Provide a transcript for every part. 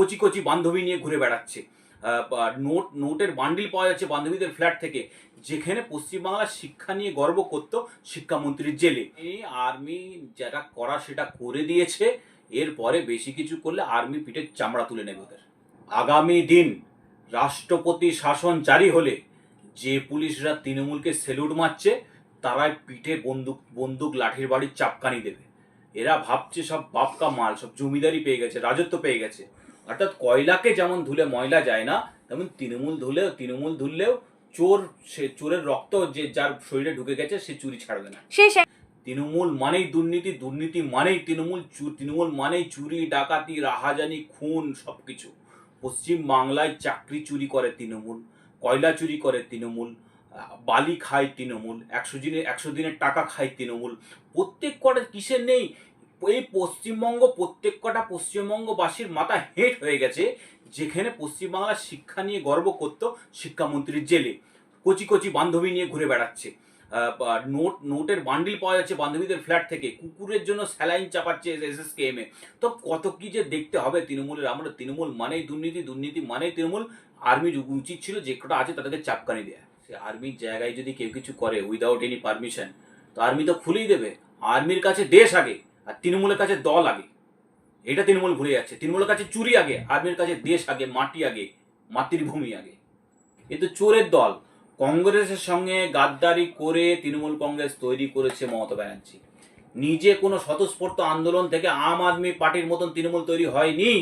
কচি কচি বান্ধবী নিয়ে ঘুরে বেড়াচ্ছে। নোট, নোটের বান্ডিল পাওয়া যাচ্ছে বান্ধবীদের ফ্ল্যাট থেকে। যেখানে পশ্চিমবাংলার শিক্ষা নিয়ে গর্ব করত শিক্ষামন্ত্রীর জেলে। এই আর্মি যেটা করা সেটা করে দিয়েছে। এরপরে বেশি কিছু করলে আর্মি পিঠের চামড়া তুলে নেবে ওদের। আগামী দিন রাষ্ট্রপতি শাসন জারি হলে যে পুলিশরা তৃণমূলকে সেলুট মারছে, তারাই পিঠে বন্দুক বন্দুক লাঠির বাড়ির চাপকানি দেবে। এরা ভাবছে সব বাপকা মাল, সব জমিদারি পেয়ে গেছে, রাজত্ব পেয়ে গেছে। অর্থাৎ কয়লাকে যেমন ধুলে ময়লা যায় না তেমন তৃণমূল ধুলেও তৃণমূল ধুললেও চোর সে চোরের রক্ত যে যার শরীরে ঢুকে গেছে সে চুরি ছাড়বে না। তৃণমূল মানেই দুর্নীতি দুর্নীতি মানেই তৃণমূল তৃণমূল মানেই চুরি ডাকাতি রাহাজানি খুন সবকিছু। পশ্চিম বাংলায় চাকরি চুরি করে তৃণমূল কয়লা চুরি করে তৃণমূল বালি খায় তৃণমূল একশো দিনের একশো দিনের টাকা খায় তৃণমূল। প্রত্যেক কটা কিসের নেই? এই পশ্চিমবঙ্গ প্রত্যেক কটা পশ্চিমবঙ্গবাসীর মাথা হেট হয়ে গেছে যেখানে পশ্চিমবাংলার শিক্ষা নিয়ে গর্ব করত শিক্ষামন্ত্রীর জেলে। কচি কচি বান্ধবী নিয়ে ঘুরে বেড়াচ্ছে। নোট, নোটের বান্ডিল পাওয়া যাচ্ছে বান্ধবীদের ফ্ল্যাট থেকে। কুকুরের জন্য saline চাপাচ্ছে S S K, M, A. তো কত কি যে দেখতে হবে তৃণমূলের। আমরা তৃণমূল মানেই দুর্নীতি দুর্নীতি মানেই তৃণমূল। আর্মির উচিত ছিল যে কটা আছে তাদেরকে চাপকানি দেয়া। সে আর্মির জায়গায় যদি কেউ কিছু করে উইদাউট এনি পারমিশন তো আর্মি তো খুলেই দেবে। আর্মির কাছে দেশ আগে। আর তৃণমূলের কাছে দল আগে। এটা তৃণমূল ভুলে যাচ্ছে। তৃণমূলের কাছে চুরি আগে, আর্মির কাছে দেশ আগে, মাটি আগে, মাতৃভূমি আগে। এ তো চোরের দল। কংগ্রেসের সঙ্গে গাদ্দারি করে তৃণমূল কংগ্রেস তৈরি করেছে মমতা ব্যানার্জি। নিজে কোনো স্বতঃস্ফূর্ত আন্দোলন থেকে আম আদমি পার্টির মতন তৃণমূল তৈরি হয়নি।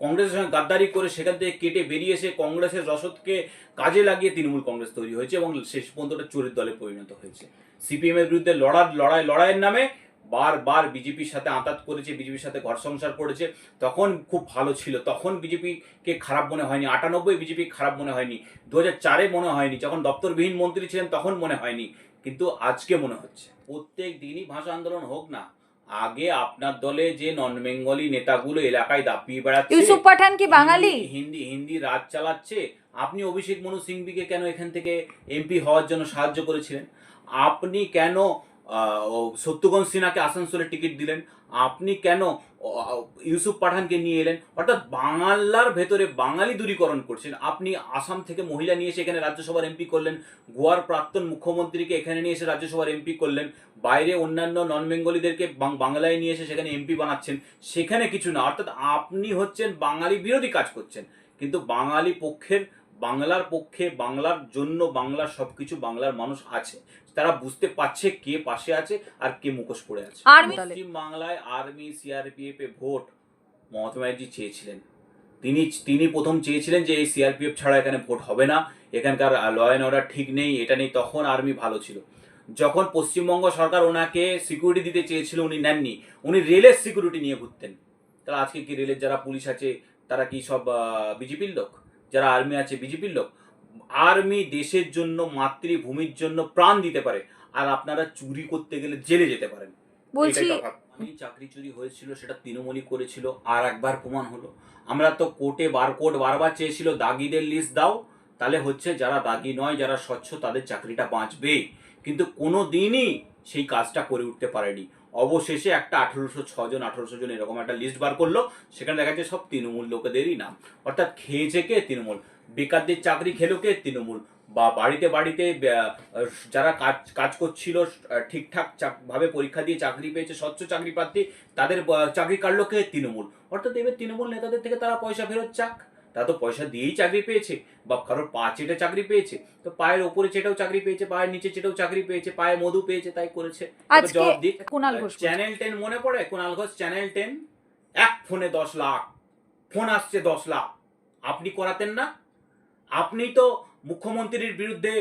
কংগ্রেসের সঙ্গে গাদ্দারি করে সেখান থেকে কেটে বেরিয়ে এসে কংগ্রেসের রসদকে কাজে লাগিয়ে তৃণমূল কংগ্রেস তৈরি হয়েছে এবং শেষ পর্যন্ত চোরের দলে পরিণত হয়েছে। সিপিএমের বিরুদ্ধে লড়ার, লড়াই, লড়াইয়ের নামে বারবার বিজেপির সাথে আঁতাত করেছে বিজেপির সাথে ঘর সংসার করেছে তখন খুব ভালো ছিল। তখন বিজেপিকে খারাপ মনে হয়নি। আটানব্বই বিজেপি খারাপ মনে হয়নি। দু চারে মনে হয়নি। যখন দপ্তরবিহীন মন্ত্রী ছিলেন তখন মনে হয়নি। কিন্তু আজকে মনে হচ্ছে। প্রত্যেক দিনই ভাষা আন্দোলন হোক না আগে আপনার দলে যে নন বেঙ্গলি নেতাগুলো এলাকায় দাপিয়ে বেড়াচ্ছে ইউসুফ পাঠান কি বাঙালি? হিন্দি- হিন্দি হিন্দি রাজ চালাচ্ছে আপনি অভিষেক মনু সিংবিকে কেন এখান থেকে এমপি হওয়ার জন্য সাহায্য করেছিলেন? আপনি কেন সত্যগঞ্জ সিনহাকে আসানসোলে টিকিট দিলেন। আপনি কেন ইউসুফ পাঠানকে নিয়ে এলেন? অর্থাৎ বাংলার ভেতরে বাঙালি দূরীকরণ করছেন। আপনি আসাম থেকে মহিলা নিয়ে এসে এখানে রাজ্যসভার এমপি করলেন। গোয়ার প্রাক্তন মুখ্যমন্ত্রীকে এখানে নিয়ে এসে রাজ্যসভার এমপি করলেন। বাইরে অন্যান্য নন বেঙ্গলিদেরকে বাংলায় নিয়ে এসে সেখানে এমপি বানাচ্ছেন। সেখানে কিছু না। অর্থাৎ আপনি হচ্ছেন বাঙালি বিরোধী কাজ করছেন। কিন্তু বাঙালি পক্ষের, বাংলার পক্ষে বাংলার জন্য বাংলার সবকিছু বাংলার মানুষ আছে। তারা বুঝতে পারছে কে পাশে আছে আর কে মুখোশ পড়ে আছে। পশ্চিম বাংলায় আর্মি সিআরপিএফ এ ভোট মমতা ব্যানার্জি চেয়েছিলেন। তিনি তিনি প্রথম চেয়েছিলেন যে এই সিআরপিএফ ছাড়া এখানে ভোট হবে না। এখানকার ল অ্যান্ড অর্ডার ঠিক নেই এটা নেই। তখন আর্মি ভালো ছিল। যখন পশ্চিমবঙ্গ সরকার ওনাকে সিকিউরিটি দিতে চেয়েছিল উনি নেননি। উনি রেলের সিকিউরিটি নিয়ে ঘুরতেন। তাহলে আজকে কি রেলের যারা পুলিশ আছে তারা কি সব বিজেপির লোক? যারা আর্মি আছে বিজেপির লোক? আর্মি দেশের জন্য মাতৃভূমির জন্য প্রাণ দিতে পারে আর আপনারা চুরি করতে গেলে জেলে যেতে পারেন। বলছি আমি চাকরি চুরি হয়েছিল সেটা তৃণমূলই করেছিল আর একবার প্রমাণ হলো। আমরা তো কোর্টে বার কোর্ট বারবার চেয়েছিল দাগিদের লিস্ট দাও তাহলে হচ্ছে যারা দাগি নয় যারা স্বচ্ছ তাদের চাকরিটা বাঁচবে কিন্তু কোনো দিনই সেই কাজটা করে উঠতে পারেনি। অবশেষে একটা আঠেরোশো ছজন আঠেরোশো জন এরকম একটা লিস্ট বার করল। সেখানে দেখা যাচ্ছে সব তৃণমূল লোকেদেরই নাম। অর্থাৎ খেয়েছে কে তৃণমূল? বেকারদের চাকরি খেলো কে তৃণমূল? বা বাড়িতে বাড়িতে যারা কাজ কাজ করছিল ঠিকঠাক ভাবে পরীক্ষা দিয়ে চাকরি পেয়েছে, স্বচ্ছ চাকরি প্রার্থী, তাদের চাকরি কাটলো কে তৃণমূল? অর্থাৎ এবার তৃণমূল নেতাদের থেকে তারা পয়সা ফেরত চাক। তারা তো পয়সা দিয়েই চাকরি পেয়েছে বা কারোর পা চেটে চাকরি পেয়েছে তো পায়ের ওপরে চেটেও চাকরি পেয়েছে পায়ের নিচে চেটেও চাকরি পেয়েছে পায়ে মধু পেয়েছে তাই করেছে। জবাব দিক কুণাল ঘোষ চ্যানেল টেন মনে পড়ে? কুণাল ঘোষ চ্যানেল টেন এক ফোনে দশ লাখ ফোন আসছে দশ লাখ। আপনি করাতেন না। আপনি তো মুখ্যমন্ত্রীর বিরুদ্ধে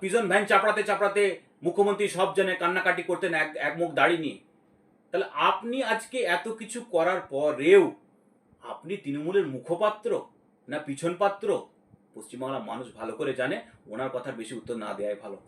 পিজন ভ্যান চাপড়াতে চাপড়াতে মুখ্যমন্ত্রী সব জনে কান্নাকাটি করতেন এক এক মুখ দাড়ি নিয়ে। তাহলে আপনি আজকে এত কিছু করার পরেও আপনি তৃণমূলের মুখপাত্র? না পিছন পাত্র পশ্চিমবাংলার মানুষ ভালো করে জানে, ওনার কথার বেশি উত্তর না দেওয়াই ভালো।